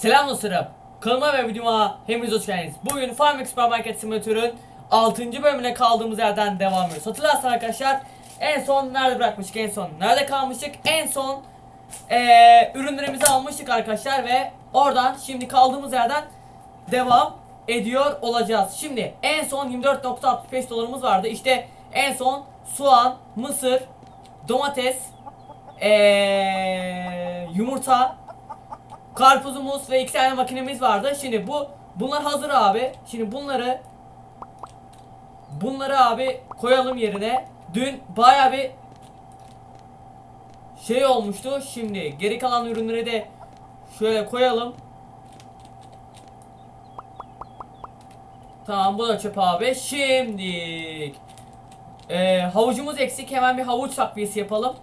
Selam dostlarım. Kanalıma ve videoma hepiniz hoş geldiniz. Bugün Farming Supermarket Simulator'ın 6. bölümüne kaldığımız yerden devam ediyoruz. Hatırlarsan arkadaşlar en son nerede bırakmıştık en son? Nerede kalmıştık? En son eee, ürünlerimizi almıştık arkadaşlar ve oradan şimdi kaldığımız yerden devam ediyor olacağız. Şimdi en son 24.65 dolarımız vardı. İşte en son soğan, mısır, domates, eee, yumurta, karpuzumuz ve iki tane makinemiz vardı. Şimdi bu bunlar hazır abi. Şimdi bunları bunları abi koyalım yerine. Dün baya bir şey olmuştu. Şimdi geri kalan ürünleri de şöyle koyalım. Tamam bu da çöp abi. Şimdi ee, havucumuz eksik. Hemen bir havuç takviyesi yapalım.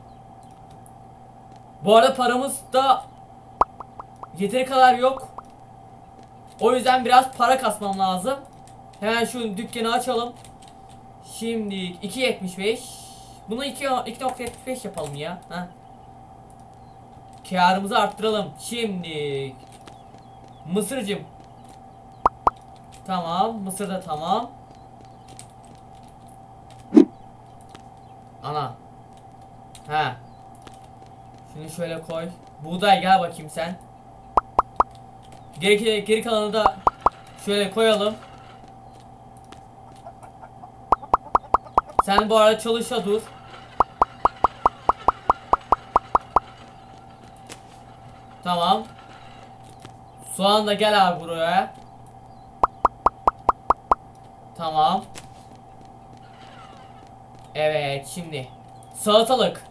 Bu arada paramız da yeteri kadar yok. O yüzden biraz para kasmam lazım. Hemen şu dükkanı açalım. Şimdi 2.75. Bunu 2 2.75 yapalım ya. Ha. Karımızı arttıralım. Şimdi Mısırcım. Tamam, Mısır da tamam. Ana. Ha. Şunu şöyle koy. Buğday gel bakayım sen. Geri, geri kalanı da şöyle koyalım. Sen bu arada çalışa dur. Tamam. Soğan da gel abi buraya. Tamam. Evet şimdi. Salatalık.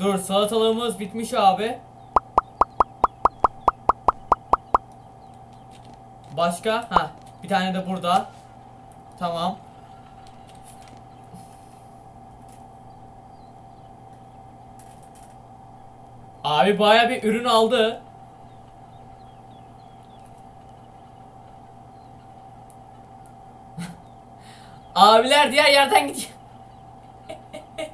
Dur salatalığımız bitmiş abi. Başka? Ha, bir tane de burada. Tamam. Abi baya bir ürün aldı. Abiler diğer yerden gidiyor.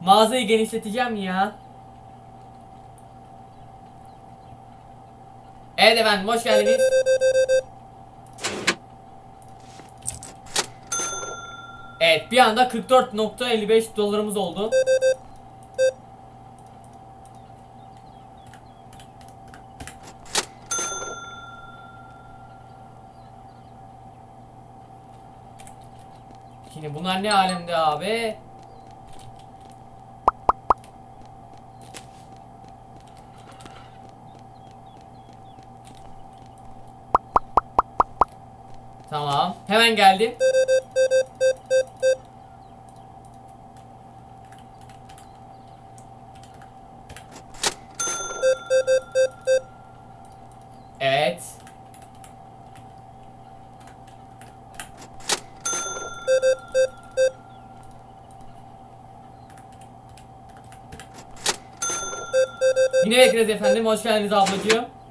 Mağazayı genişleteceğim ya. Evet efendim hoş geldiniz. Evet bir anda 44.55 dolarımız oldu. Şimdi bunlar ne alemde abi? Tamam. Hemen geldim. Evet. Yine bekleriz efendim. Hoş geldiniz ablacığım.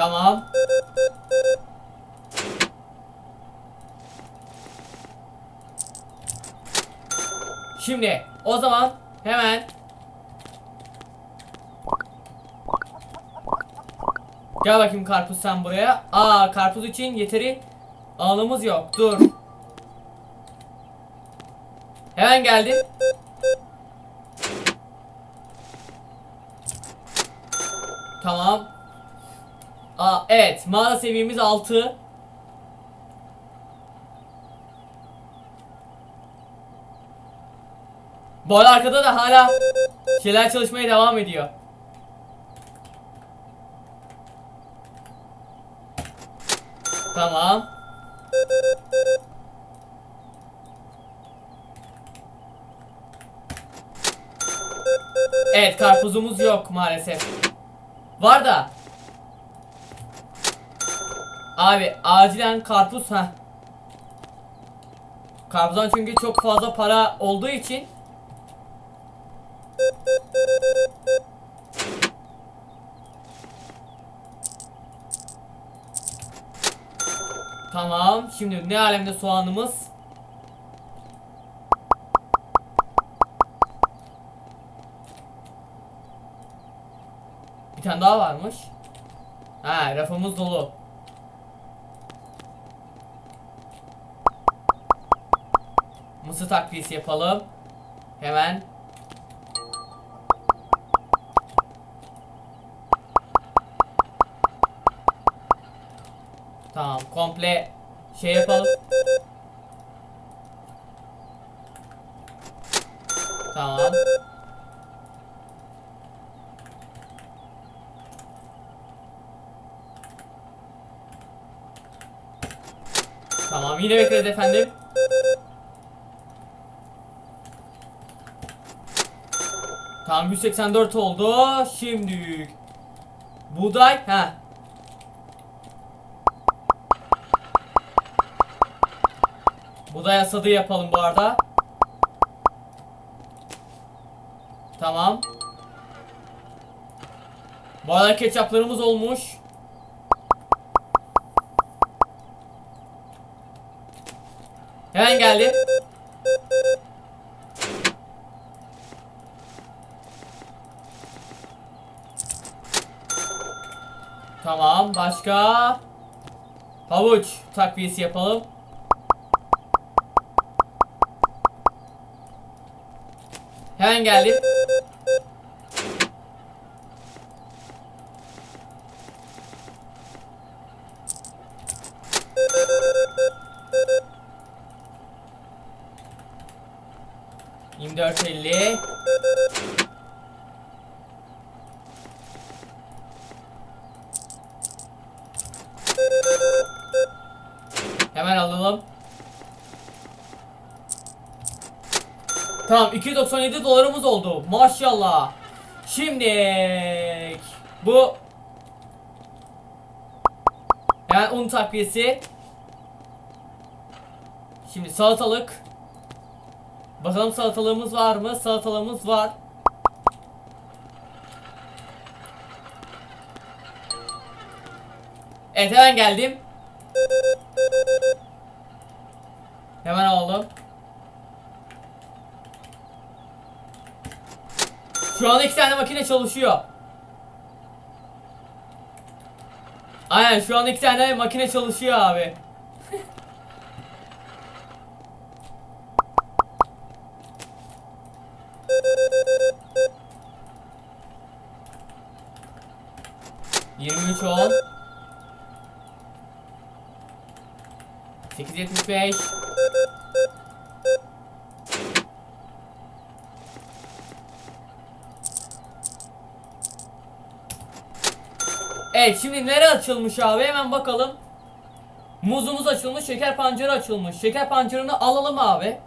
Tamam. Şimdi o zaman hemen Gel bakayım karpuz sen buraya. Aa karpuz için yeteri alanımız yok. Dur. Hemen geldim. Tamam. Aa evet mağara seviyemiz 6. Bu arada arkada da hala şeyler çalışmaya devam ediyor. Tamam. Evet karpuzumuz yok maalesef. Var da. Abi acilen karpuz ha. Karpuzdan çünkü çok fazla para olduğu için Tamam. Şimdi ne alemde soğanımız? Bir tane daha varmış. Ha rafımız dolu. Mısır takviyesi yapalım. Hemen. Tamam komple şey yapalım. Tamam. Tamam yine bekleriz efendim. Tamam 184 oldu. Şimdi buğday ha. Buğday hasadı yapalım bu arada. Tamam. Bu arada ketçaplarımız olmuş. Hemen geldi. Tamam başka Havuç takviyesi yapalım. Hemen geldim. Yirmi dört elli. Hemen alalım. Tamam 297 dolarımız oldu. Maşallah. Şimdi bu yani un takviyesi. Şimdi salatalık. Bakalım salatalığımız var mı? Salatalığımız var. Evet hemen geldim. Hemen alalım. Şu an iki tane makine çalışıyor. Aynen şu an iki tane makine çalışıyor abi. Yirmi üç on. Sekiz yetmiş beş. Evet şimdi nere açılmış abi hemen bakalım. Muzumuz açılmış, şeker pancarı açılmış. Şeker pancarını alalım abi.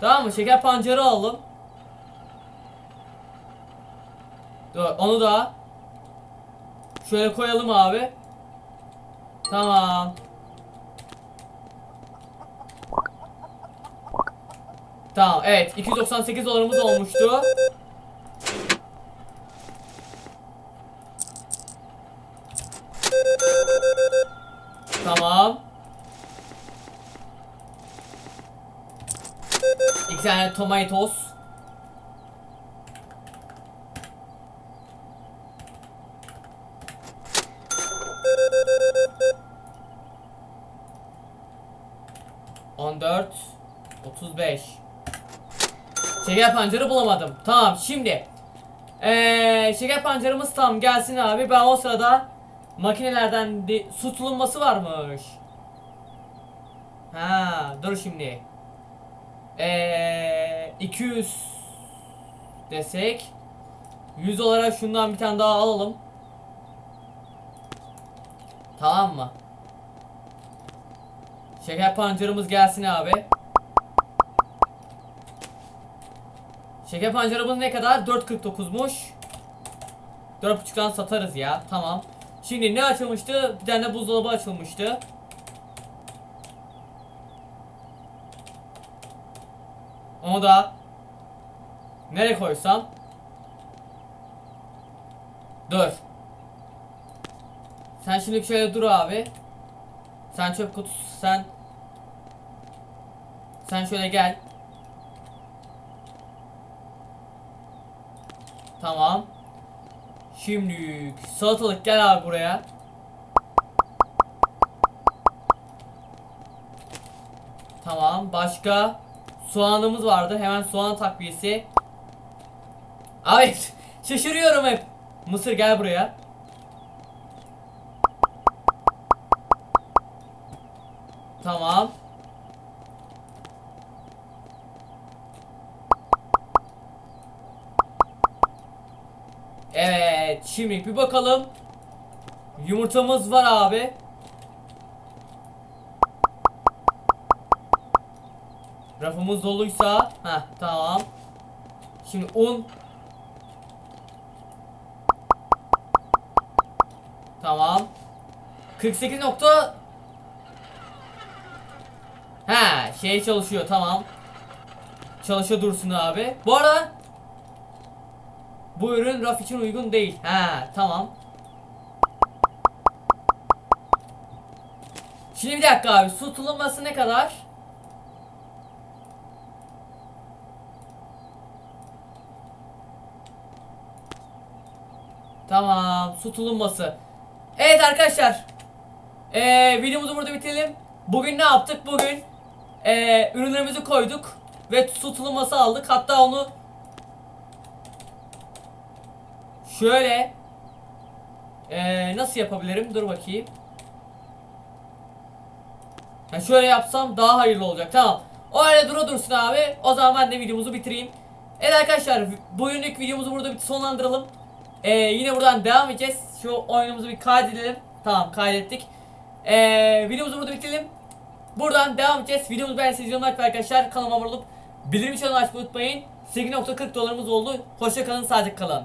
Tamam mı? Şeker pancarı alalım. Dur onu da şöyle koyalım abi. Tamam. Tamam evet 298 dolarımız olmuştu. İki tane tomatoes. On dört, otuz beş. Şeker pancarı bulamadım. Tamam şimdi. Ee, şeker pancarımız tam gelsin abi. Ben o sırada makinelerden de, su tulunması varmış. Ha, dur şimdi. Ee, 200 desek 100 olarak şundan bir tane daha alalım. Tamam mı? Şeker pancarımız gelsin abi. Şeker pancarımız ne kadar? 4.49'muş. 4.5'dan satarız ya. Tamam. Şimdi ne açılmıştı? Bir tane buzdolabı açılmıştı. Onu da nereye koysam? Dur. Sen şimdi şöyle dur abi. Sen çöp kutusu sen sen şöyle gel. Tamam. Şimdi salatalık gel abi buraya. Tamam başka soğanımız vardı hemen soğan takviyesi. Abi şaşırıyorum hep. Mısır gel buraya. Tamam. Evet, şimdi bir bakalım. Yumurtamız var abi. Rafımız doluysa, ha tamam. Şimdi un. Tamam. 48 nokta. Ha, şey çalışıyor tamam. Çalışıyor dursun abi. Bu arada bu ürün raf için uygun değil. Ha, tamam. Şimdi bir dakika abi. Su tulumması ne kadar? Tamam. Su tulumması. Evet arkadaşlar. Ee, videomuzu burada bitirelim. Bugün ne yaptık? Bugün ee, ürünlerimizi koyduk. Ve su tulumması aldık. Hatta onu Şöyle ee, nasıl yapabilirim? Dur bakayım. Ha şöyle yapsam daha hayırlı olacak. Tamam. O öyle dura dursun abi. O zaman ben de videomuzu bitireyim. Evet arkadaşlar bugünlük videomuzu burada sonlandıralım. Ee, yine buradan devam edeceğiz. Şu oyunumuzu bir kaydedelim. Tamam kaydettik. Ee, videomuzu burada bitirelim. Buradan devam edeceğiz. Videomuzu beğendiyseniz yorum like arkadaşlar kanalıma abone olup bildirim çanını açmayı unutmayın. 8.40 dolarımız oldu. Hoşça kalın, sağlıcakla kalın.